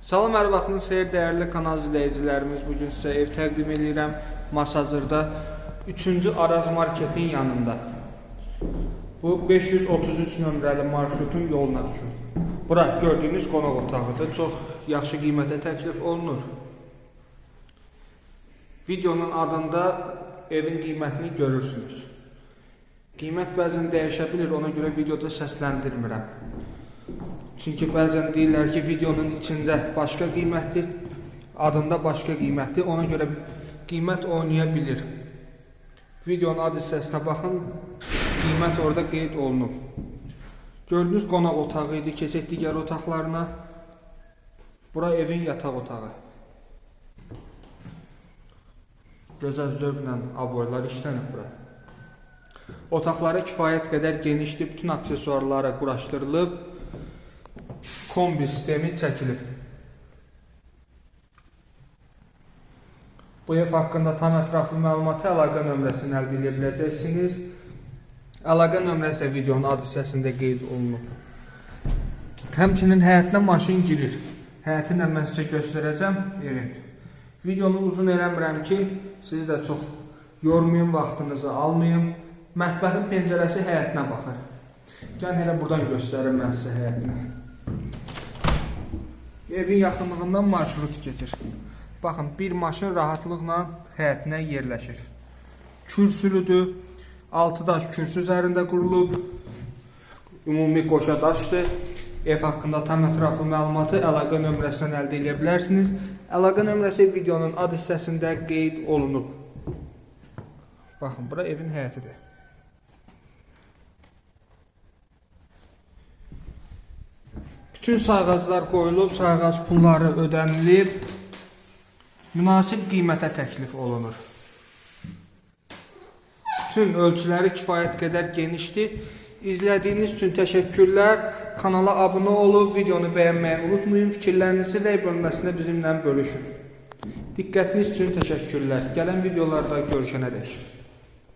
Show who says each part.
Speaker 1: Salam hər vaxtınız xeyir dəyərli kanal izləyicilərimiz. Bu gün sizə ev təqdim edirəm. Masazırda 3-cü Araz marketin yanında. Bu 533 nömrəli marşrutun yoluna düşür. Bura gördüyünüz qonaq otağıdır. Çox yaxşı qiymətə təklif olunur. Videonun adında evin qiymətini görürsünüz. Qiymət bəzən dəyişə bilir, ona görə videoda səsləndirmirəm. Çünki bəzən deyirlər ki, videonun içində başqa qiymətdir, adında başqa qiymətdir, ona görə qiymət oynaya bilir. Videonun ad hissəsinə baxın, qiymət orada qeyd olunub. Gördüyünüz qonaq otağı idi, keçək digər otaqlarına. Bura evin yataq otağı. Gözəl zövqlə aboylar işlənib bura. Otaqları kifayət qədər genişdir, bütün aksesuarları quraşdırılıb kombi sistemi çəkilib. Bu ev haqqında tam ətraflı məlumatı əlaqə nömrəsindən əldə edə biləcəksiniz. Əlaqə nömrəsi də videonun ad hissəsində qeyd olunub. Həmçinin həyətinə maşın girir. Həyətinə mən sizə göstərəcəm evin. Videonu uzun eləmirəm ki, sizi də çox yormayım, vaxtınızı almayım. Mətbəxin pəncərəsi həyətinə baxır. Gəlin elə buradan göstərim mən sizə həyətinə. Evin yaxınlığından marşrut keçir. Baxın, bir maşın rahatlıqla həyətinə yerləşir. Kürsülüdür. Altı daş kürsü üzərində qurulub. Ümumi qoşa daşdır. Ev haqqında tam ətraflı məlumatı əlaqə nömrəsindən əldə edə bilərsiniz. Əlaqə nömrəsi videonun ad hissəsində qeyd olunub. Baxın, bura evin həyətidir. Bütün sayğaclar qoyulub, sayğac pulları ödənilib, münasib qiymətə təklif olunur. Bütün ölçüləri kifayət qədər genişdir. İzlədiyiniz üçün təşəkkürlər. Kanala abunə olub, videonu bəyənməyi unutmayın. Fikirlərinizi rəy bölməsində bizimlə bölüşün. Diqqətiniz üçün təşəkkürlər. Gələn videolarda görüşənədək.